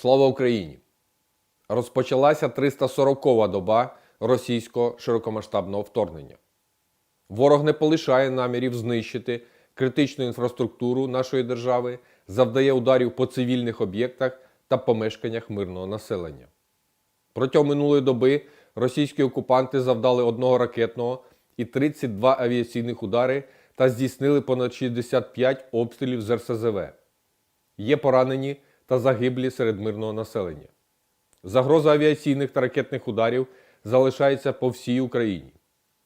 Слава Україні! Розпочалася 340-ва доба російського широкомасштабного вторгнення. Ворог не полишає намірів знищити критичну інфраструктуру нашої держави, завдає ударів по цивільних об'єктах та помешканнях мирного населення. Протягом минулої доби російські окупанти завдали одного ракетного і 32 авіаційних удари та здійснили понад 65 обстрілів з РСЗВ. Є поранені та загиблі серед мирного населення. Загроза авіаційних та ракетних ударів залишається по всій Україні.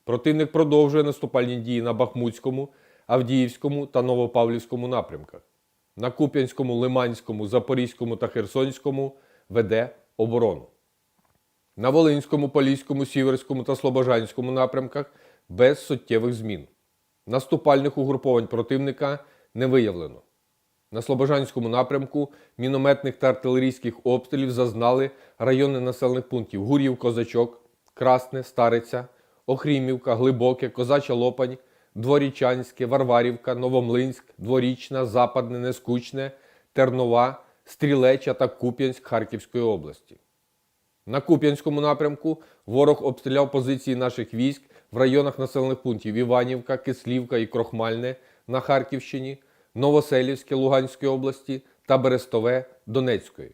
Противник продовжує наступальні дії на Бахмутському, Авдіївському та Новопавлівському напрямках. На Куп'янському, Лиманському, Запорізькому та Херсонському веде оборону. На Волинському, Поліському, Сіверському та Слобожанському напрямках без суттєвих змін. Наступальних угруповань противника не виявлено. На Слобожанському напрямку мінометних та артилерійських обстрілів зазнали райони населених пунктів Гур'їв, Козачок, Красне, Стариця, Охрімівка, Глибоке, Козача Лопань, Дворічанське, Варварівка, Новомлинськ, Дворічна, Западне, Нескучне, Тернова, Стрілеча та Куп'янськ Харківської області. На Куп'янському напрямку ворог обстріляв позиції наших військ в районах населених пунктів Іванівка, Кислівка і Крохмальне на Харківщині, Новоселівське Луганської області та Берестове Донецької.